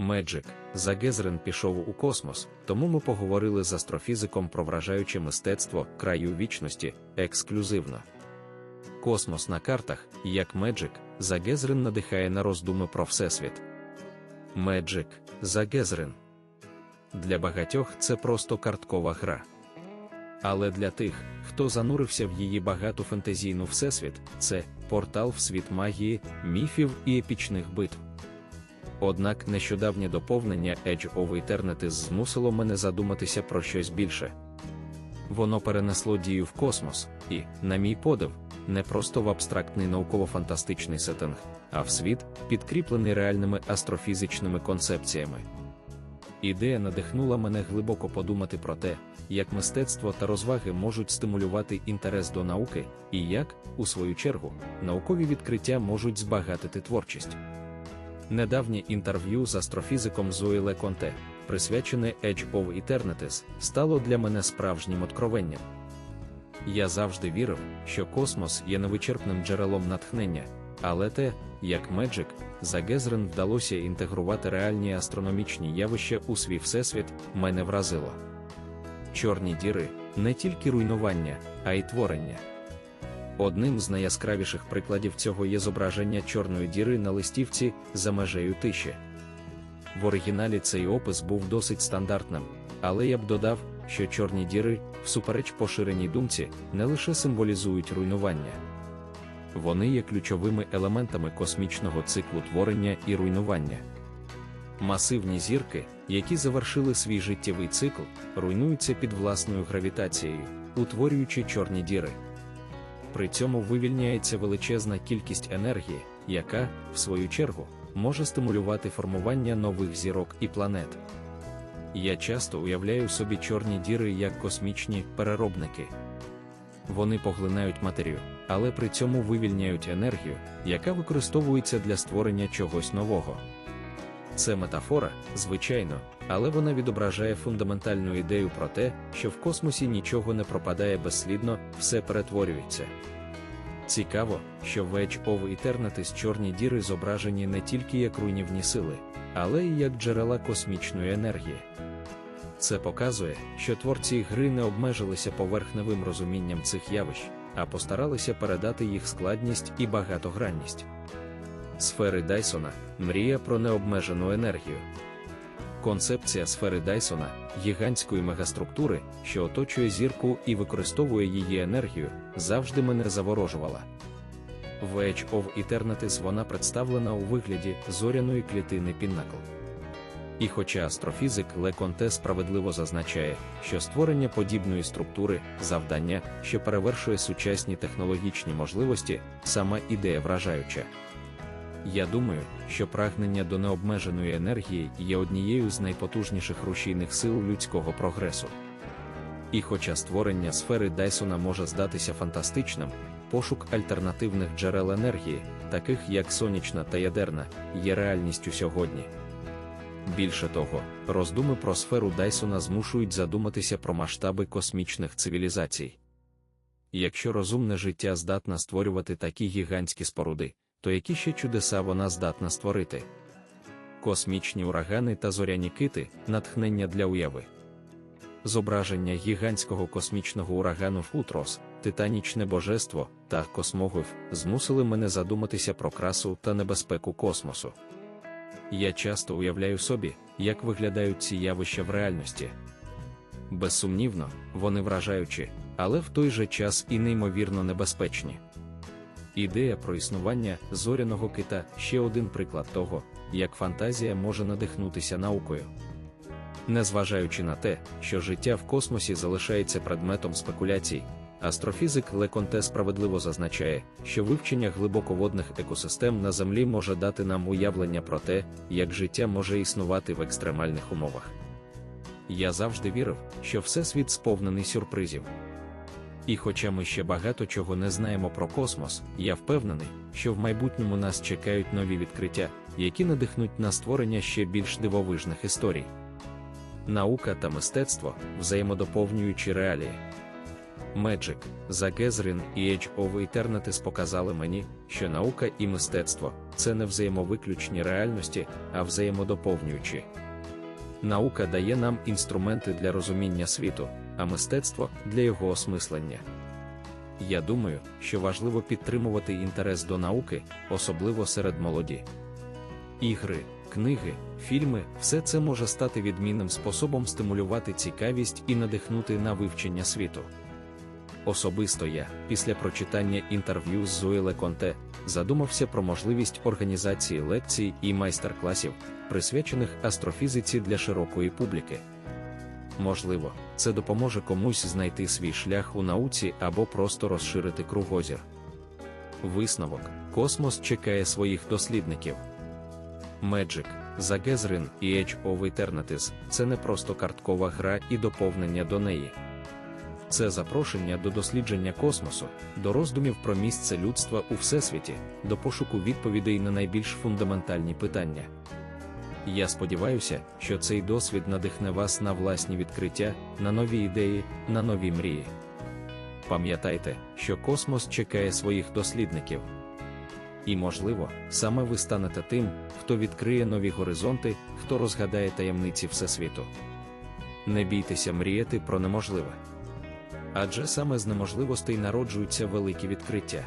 Меджик, Загезрен пішов у космос, тому ми поговорили з астрофізиком про вражаюче мистецтво краю вічності ексклюзивно. Космос на картах, як Меджик, Загезрен надихає на роздуми про Всесвіт. Меджик, Загезрен. Для багатьох це просто карткова гра. Але для тих, хто занурився в її багату фентезійну всесвіт, це портал в світ магії, міфів і епічних битв. Однак нещодавнє доповнення Edge of Eternity змусило мене задуматися про щось більше. Воно перенесло дію в космос, і, на мій подив, не просто в абстрактний науково-фантастичний сеттинг, а в світ, підкріплений реальними астрофізичними концепціями. Ідея надихнула мене глибоко подумати про те, як мистецтво та розваги можуть стимулювати інтерес до науки, і як, у свою чергу, наукові відкриття можуть збагатити творчість. Недавнє інтерв'ю з астрофізиком Зої Леконте, присвячене Edge of Eternities, стало для мене справжнім откровенням. Я завжди вірив, що космос є невичерпним джерелом натхнення, але те, як Меджик, за Гезрен вдалося інтегрувати реальні астрономічні явища у свій всесвіт, мене вразило. Чорні діри не тільки руйнування, а й творення. Одним з найяскравіших прикладів цього є зображення чорної діри на листівці за межею тиші. В оригіналі цей опис був досить стандартним, але я б додав, що чорні діри, всупереч поширеній думці, не лише символізують руйнування. Вони є ключовими елементами космічного циклу творення і руйнування. Масивні зірки, які завершили свій життєвий цикл, руйнуються під власною гравітацією, утворюючи чорні діри. При цьому вивільняється величезна кількість енергії, яка, в свою чергу, може стимулювати формування нових зірок і планет. Я часто уявляю собі чорні діри як космічні переробники. Вони поглинають матерію, але при цьому вивільняють енергію, яка використовується для створення чогось нового. Це метафора, звичайно, але вона відображає фундаментальну ідею про те, що в космосі нічого не пропадає безслідно, все перетворюється. Цікаво, що в Edge of Eternity чорні діри зображені не тільки як руйнівні сили, але й як джерела космічної енергії. Це показує, що творці гри не обмежилися поверхневим розумінням цих явищ, а постаралися передати їх складність і багатогранність. Сфери Дайсона мрія про необмежену енергію. Концепція сфери Дайсона, гігантської мегаструктури, що оточує зірку і використовує її енергію, завжди мене заворожувала. В Edge of Eternities вона представлена у вигляді зоряної клітини Піннакл. І хоча астрофізик Леконте справедливо зазначає, що створення подібної структури завдання, що перевершує сучасні технологічні можливості, сама ідея вражаюча. Я думаю, що прагнення до необмеженої енергії є однією з найпотужніших рушійних сил людського прогресу. І хоча створення сфери Дайсона може здатися фантастичним, пошук альтернативних джерел енергії, таких як сонячна та ядерна, є реальністю сьогодні. Більше того, роздуми про сферу Дайсона змушують задуматися про масштаби космічних цивілізацій. Якщо розумне життя здатна створювати такі гігантські споруди, то які ще чудеса вона здатна створити? Космічні урагани та зоряні кити натхнення для уяви. Зображення гігантського космічного урагану Футрос, титанічне божество та космогоф змусили мене задуматися про красу та небезпеку космосу. Я часто уявляю собі, як виглядають ці явища в реальності. Безсумнівно, вони вражаючі, але в той же час і неймовірно небезпечні. Ідея про існування зоряного кита ще один приклад того, як фантазія може надихнутися наукою. Незважаючи на те, що життя в космосі залишається предметом спекуляцій, астрофізик Леконте справедливо зазначає, що вивчення глибоководних екосистем на Землі може дати нам уявлення про те, як життя може існувати в екстремальних умовах. Я завжди вірив, що всесвіт сповнений сюрпризів. І хоча ми ще багато чого не знаємо про космос, я впевнений, що в майбутньому нас чекають нові відкриття, які надихнуть на створення ще більш дивовижних історій. Наука та мистецтво взаємодоповнюючі реалії. Magic, The і Age of Eternities показали мені, що наука і мистецтво це не взаємовиключні реальності, а взаємодоповнюючі. Наука дає нам інструменти для розуміння світу, а мистецтво для його осмислення. Я думаю, що важливо підтримувати інтерес до науки, особливо серед молоді. Ігри, книги, фільми все це може стати відмінним способом стимулювати цікавість і надихнути на вивчення світу. Особисто я, після прочитання інтерв'ю з Зоїле Конте, задумався про можливість організації лекцій і майстер-класів, присвячених астрофізиці для широкої публіки. Можливо, це допоможе комусь знайти свій шлях у науці або просто розширити кругозір. Висновок: космос чекає своїх дослідників. Magic, The і Age of Eternities – це не просто карткова гра і доповнення до неї. Це запрошення до дослідження космосу, до роздумів про місце людства у всесвіті, до пошуку відповідей на найбільш фундаментальні питання. Я сподіваюся, що цей досвід надихне вас на власні відкриття, на нові ідеї, на нові мрії. Пам'ятайте, що космос чекає своїх дослідників. І, можливо, саме ви станете тим, хто відкриє нові горизонти, хто розгадає таємниці Всесвіту. Не бійтеся мріяти про неможливе. Адже саме з неможливостей народжуються великі відкриття.